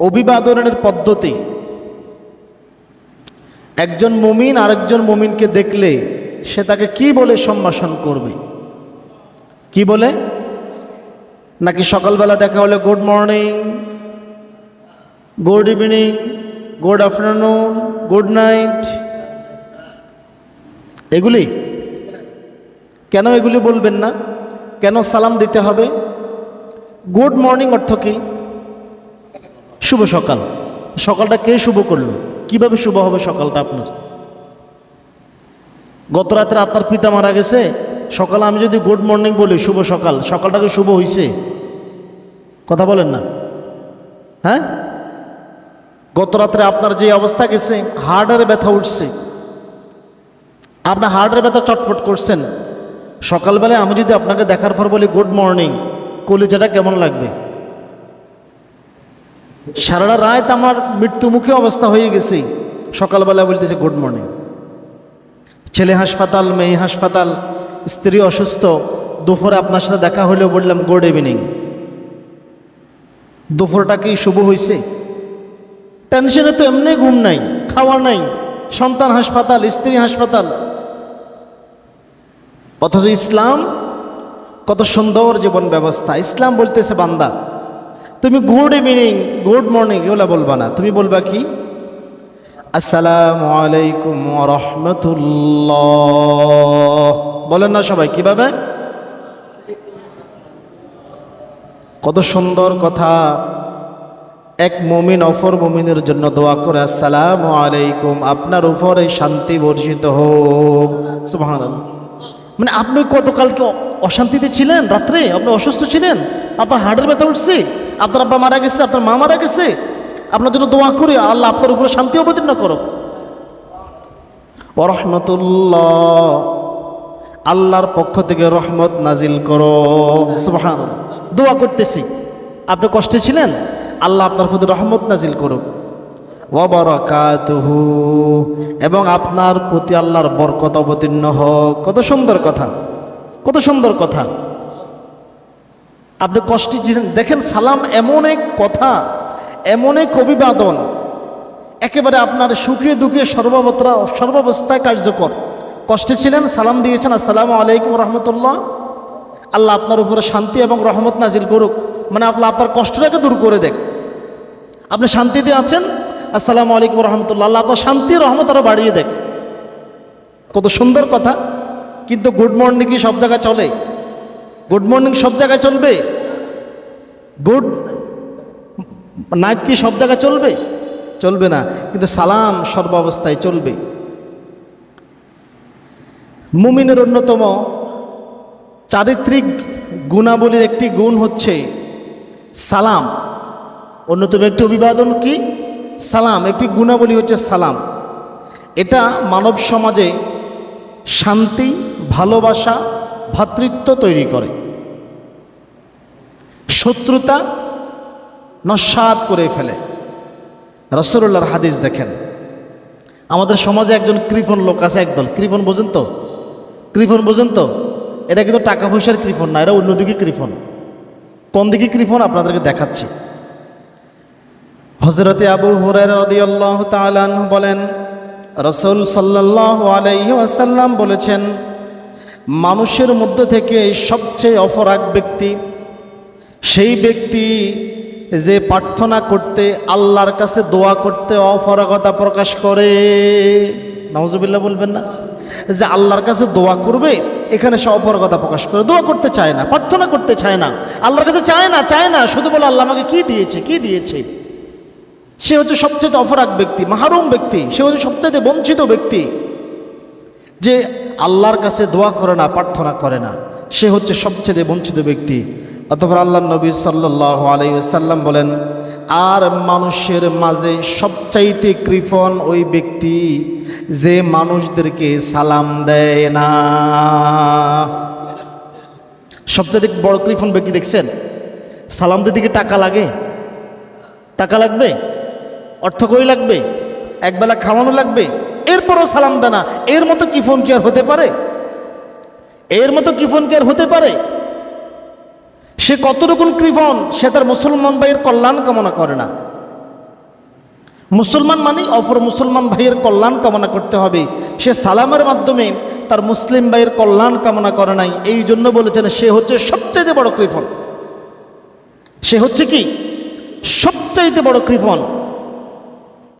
অভিবাদনের পদ্ধতি। একজন মুমিন আরেকজন মুমিনকে দেখলে সে তাকে কি বলে সম্ভাষণ করবে? কি বলে? নাকি সকালবেলা দেখা হলে, good morning, good evening, good afternoon, good night এগুলি? কেন এগুলি বলবেন না? কেন সালাম দিতে হবে? গুড মর্নিং অর্থ কি? শুভ সকাল। সকালটা কে শুভ করল? কীভাবে শুভ হবে সকালটা আপনার? গত রাত্রে আপনার পিতা মারা গেছে। সকালে আমি যদি গুড মর্নিং বলি, শুভ সকাল সকালটাকে শুভ হইছে? কথা বলেন না। হ্যাঁ? গত রাত্রে আপনার যে অবস্থা গেছে হার্টের ব্যথা উঠছে। আপনার হার্টের ব্যথা চটফট করছেন। সকালবেলায় আমি যদি আপনাকে দেখার পর বলি গুড মর্নিং কলিজাটা কেমন লাগবে? সারাটা রাত আমার মৃত্যুমুখী অবস্থা হয়ে গেছে। সকালবেলা বলতেছে গুড মর্নিং ছেলে হাসপাতাল, মেয়ে হাসপাতাল, স্ত্রী অসুস্থ, দুপুরে আপনার সাথে দেখা হলেও বললাম গুড ইভিনিং দুপুরটা কি শুভ হয়েছে টেনশনে তো এমনি ঘুম নাই, খাওয়া নাই, সন্তান হাসপাতাল, স্ত্রী হাসপাতাল। অথচ ইসলাম কত সুন্দর জীবন ব্যবস্থা। ইসলাম বলতেছে, বান্দা তুমি গুড ইভিনিং গুড মর্নিং এগুলো বলবা না। তুমি বলবা কি? আসসালামু আলাইকুম রহমতুল্লাহ। বলেন না সবাই, কীভাবে? কত সুন্দর কথা। এক মুমিন অফর মুমিনের জন্য দোয়া করে, আসসালাম আলাইকুম, আপনার উপরে শান্তি বর্ষিত হোক। মানে আপনি কতকালকে অশান্তিতে ছিলেন রাত্রে? আপনি অসুস্থ ছিলেন? আপনার হার্টের ব্যথা উঠছে? আপনার আব্বা মারা গেছে, আপনার মা মারা গেছে। আপনার জন্য দোয়া করি, আল্লাহ আপনার উপরে শান্তি অবতীর্ণ করো রহমতুল্লাহ আল্লাহর পক্ষ থেকে রহমত নাজিল করো। সুবহান। দোয়া করতেছি। আপনি কষ্টে ছিলেন? আল্লাহ আপনার প্রতি রহমত নাজিল করুক। ওবরাকাতুহু। এবং আপনার প্রতি আল্লাহর বরকত অবতীর্ণ হোক। কত সুন্দর কথা। কত সুন্দর কথা। আপনি কষ্টে ছিলেন। দেখেন, সালাম এমন এক কথা, এমন এক অভিবাদন, একেবারে আপনার সুখে দুঃখে সর্ববত্রা সর্বাবস্থায় কার্যকর। কষ্টে ছিলেন, সালাম দিয়েছেন, আসসালামু আলাইকুম রহমতুল্লাহ। আল্লাহ আপনার উপরে শান্তি এবং রহমত নাজিল করুক। মানে আল্লাহ আপনার কষ্টটাকে দূর করে দেখ। আপনি শান্তিতে আছেন, আসসালামু আলাইকুম রহমতুল্লাহ। আল্লাহ আপনার শান্তি, রহমত আরও বাড়িয়ে দেখ। কত সুন্দর কথা। কিন্তু গুড মর্নিং কি সব জায়গায় চলে? গুড মর্নিং সব জায়গায় চলবে? গুড নাইট কি সব জায়গায় চলবে? চলবে না, কিন্তু সালাম সর্বাবস্থায় চলবে। মুমিনের অন্যতম চারিত্রিক গুণাবলীর একটি গুণ হচ্ছে সালাম। অন্যতম একটি অভিবাদন কি? সালাম, একটি গুণাবলী হচ্ছে সালাম। এটা মানব সমাজে শান্তি, ভালোবাসা ভ্রাতৃত্ব তৈরি করে। শত্রুতা নস্বাত করে ফেলে। রসুল্লাহর হাদিস দেখেন। আমাদের সমাজে একজন কৃপণ লোক আছে একদল। কৃপণ বোঝেন তো? কৃপণ বোঝেন তো? এটা কিন্তু টাকা পয়সার কৃপণ না এরা অন্যদিকে কৃপণ। কোন দিকে কৃপণ? আপনাদেরকে দেখাচ্ছি। হজরতে আবু তাআলা বলেন, রসুল সাল্লাল্লাহু আলাইহি ওয়াসাল্লাম বলেছেন মানুষের মধ্য থেকে সবচেয়ে অপরাগ ব্যক্তি, সেই ব্যক্তি যে প্রার্থনা করতে, আল্লাহর কাছে দোয়া করতে অপরাগতা প্রকাশ করে। নওয়াজবিল্লাহ বলবেন না? যে আল্লাহর কাছে দোয়া করবে, এখানে সে অপরাগতা প্রকাশ করে। দোয়া করতে চায় না, প্রার্থনা করতে চায় না। আল্লাহর কাছে চায় না চায় না, শুধু বলে, আল্লাহ আমাকে কি দিয়েছে কি দিয়েছে? সে হচ্ছে সবচেয়ে অপরাগ ব্যক্তি, মাহরুম ব্যক্তি, সে হচ্ছে সবচেয়ে বঞ্চিত ব্যক্তি। যে আল্লাহর কাছে দোয়া করে না, প্রার্থনা করে না। সে হচ্ছে সবচেয়ে বঞ্চিত ব্যক্তি। অতপর আল্লাহ নবী সাল্লাহ আলাইসাল্লাম বলেন, আর মানুষের মাঝে সবচাইতে কৃপণ ওই ব্যক্তি যে মানুষদেরকে সালাম দেয় না। সবচাইতে বড় কৃপণ ব্যক্তি দেখছেন? সালাম দিতে কি টাকা লাগে? টাকা লাগবে? অর্থ কই লাগবে? একবেলা খাওয়ানো লাগবে? এরপরও সালাম দেনা এর মতো কি ফোন কি আর হতে পারে? এর মতো কি ফোন কি আর হতে পারে? সে কতটুকুন কৃপণ, সে তার মুসলমান ভাইয়ের কল্যাণ কামনা করে না। মুসলমান মানে অপর মুসলমান ভাইয়ের কল্যাণ কামনা করতে হবে। সে সালামের মাধ্যমে তার মুসলিম ভাইয়ের কল্যাণ কামনা করে নাই। এই জন্য বলেছেন, সে হচ্ছে সবচাইতে বড় কৃপণ। সে হচ্ছে কি? সবচাইতে বড় কৃপণ।